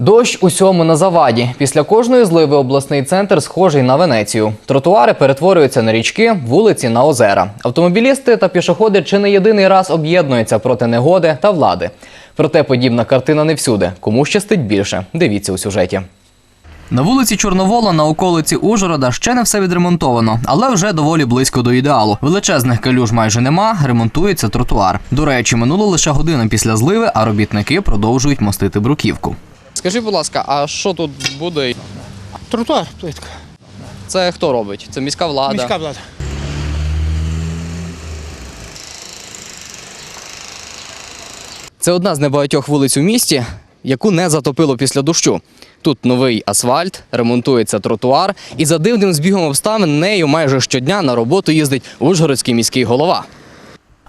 Дощ усьому на заваді. Після кожної зливи обласний центр схожий на Венецію. Тротуари перетворюються на річки, вулиці на озера. Автомобілісти та пішоходи чи не єдиний раз об'єднуються проти негоди та влади. Проте подібна картина не всюди. Кому щастить більше? Дивіться у сюжеті. На вулиці Чорновола на околиці Ужгорода ще не все відремонтовано, але вже доволі близько до ідеалу. Величезних калюж майже нема, ремонтується тротуар. До речі, минуло лише година після зливи, а робітники продовжують мостити бруківку. Скажи, будь ласка, а що тут буде? Тротуар, плитка. Це хто робить? Це міська влада. Міська влада. Це одна з небагатьох вулиць у місті, яку не затопило після дощу. Тут новий асфальт, ремонтується тротуар, і за дивним збігом обставин нею майже щодня на роботу їздить Ужгородський міський голова.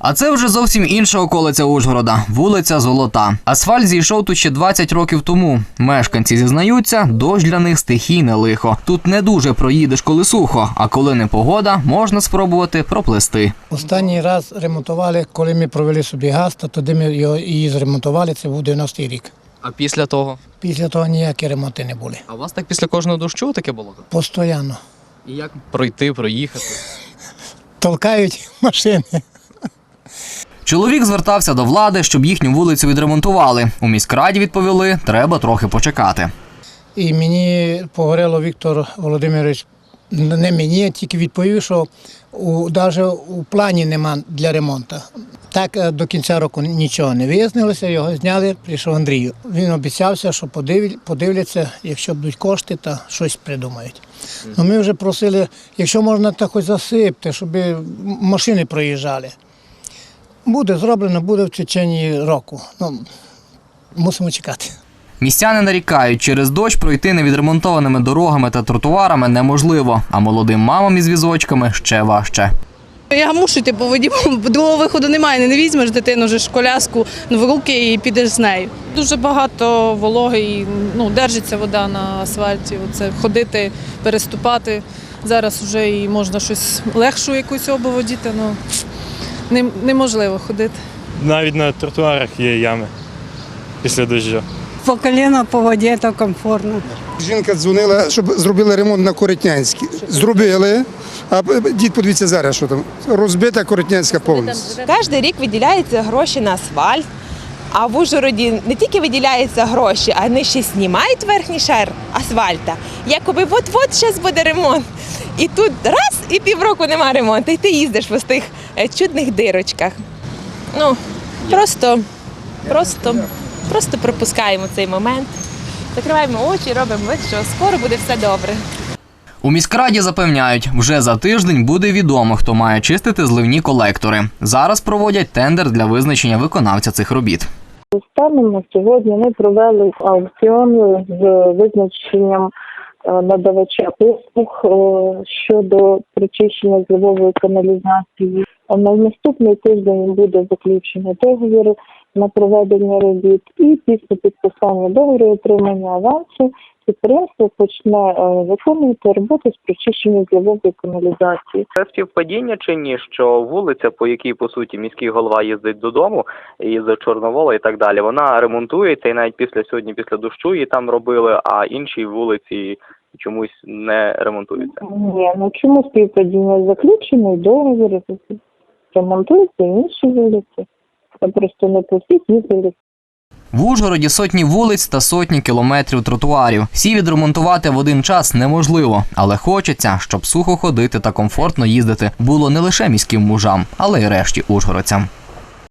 А це вже зовсім інша околиця Ужгорода, вулиця Золота. Асфальт зійшов тут ще 20 років тому. Мешканці зізнаються, дощ для них стихійне лихо. Тут не дуже проїдеш, коли сухо, а коли непогода, можна спробувати проплести. Останній раз ремонтували, коли ми провели собі газ, то тоді ми його її зремонтували, це був 90-й рік. А після того? Після того ніякі ремонти не були. А у вас так після кожного дощу таке було? Постоянно. І як пройти, проїхати? Толкають машини. Чоловік звертався до влади, щоб їхню вулицю відремонтували. У міськраді відповіли, треба трохи почекати. І мені погорело Віктор Володимирович, не мені, тільки відповів, що у, навіть у плані нема для ремонту. Так е, до кінця року нічого не вияснилося, його зняли, прийшов Андрій. Він обіцявся, що подивляться, якщо будуть кошти, то щось придумають. Ну, ми вже просили, якщо можна так хоч засипте, щоб машини проїжджали. Буде зроблено, буде в течение року. Ну, мусимо чекати. Містяни нарікають, через дощ пройти невідремонтованими дорогами та тротуарами неможливо, а молодим мамам із візочками ще важче. Я мушу йти по воді, бо другого виходу немає. Не візьмеш дитину вже ж коляску в руки і підеш з нею. Дуже багато вологи і ну, держиться вода на асфальті. Оце ходити, переступати. Зараз вже і можна щось легшу якусь обувь одіти, ну неможливо ходити. Навіть на тротуарах є ями після дощу. По коліна по воді то комфортно. Жінка дзвонила, щоб зробили ремонт на Коротнянській. Зробили. А дід, подивіться зараз, що там. Розбита Коротнянська повністю. Кожен рік виділяються гроші на асфальт. А в Ужгороді не тільки виділяються гроші, а вони ще знімають верхній шар асфальта. Якоби от-от зараз буде ремонт. І тут раз і півроку нема ремонту, і ти їздиш по тих е, чудних дирочках. Ну, просто, просто, просто пропускаємо цей момент. Закриваємо очі, робимо вид, що скоро буде все добре. У міськраді запевняють, вже за тиждень буде відомо, хто має чистити зливні колектори. Зараз проводять тендер для визначення виконавця цих робіт. Станом сьогодні ми провели аукціон з визначенням е, надавача послуг е, щодо причищення зливової каналізації. На наступний тиждень буде заключено договір на проведення робіт, і після підписання договору і отримання авансу підприємство почне е, виконувати роботи з прочищення зливової каналізації. Це співпадіння чи ні, що вулиця, по якій по суті міський голова їздить додому із Чорновола і так далі, вона ремонтується і навіть після сьогодні, після дощу її там робили, а інші вулиці чомусь не ремонтуються. Ні, ну чому співпадіння заключений договір ремонтується інші вулиці. Це просто їздили В Ужгороді сотні вулиць та сотні кілометрів тротуарів. Всі відремонтувати в один час неможливо, але хочеться, щоб сухо ходити та комфортно їздити було не лише міським мужам, але й решті ужгородцям.